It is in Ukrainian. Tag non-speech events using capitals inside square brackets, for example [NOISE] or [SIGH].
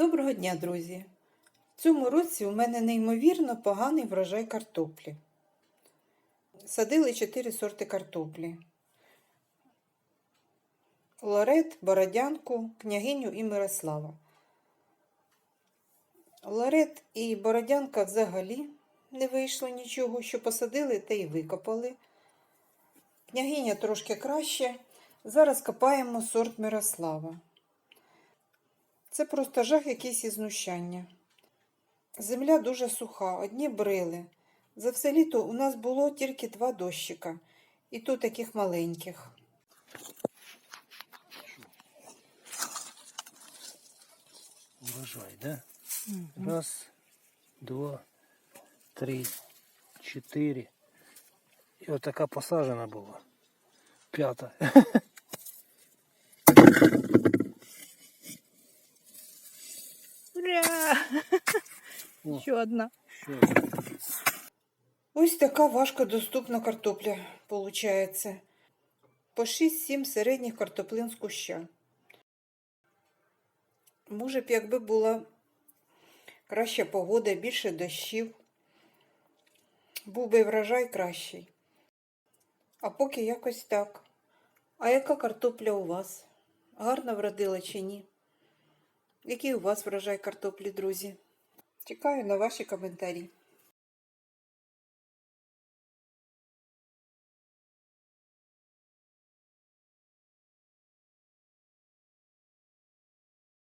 Доброго дня, друзі! В цьому році у мене неймовірно поганий врожай картоплі. Садили чотири сорти картоплі: Лорет, Бородянку, княгиню і Мирослава. Лорет і Бородянка взагалі не вийшло нічого, що посадили, те й викопали. Княгиня трошки краще. Зараз копаємо сорт Мирослава. Це просто жах якийсь і знущання. Земля дуже суха, одні брили. За все літо у нас було тільки два дощика, і то таких маленьких. Урожай, да? Раз, два, три, чотири. І отака посажена була. П'ята. [LAUGHS] Ура! О. Еще одна. Що? Ось така важкодоступна картопля виходить. По 6-7 середніх картоплин з куща. Може б, якби була краща погода, більше дощів, був би врожай кращий. А поки якось так. А яка картопля у вас? Гарно вродила чи ні? Який у вас врожай картоплі, друзі? Чекаю на ваші коментарі.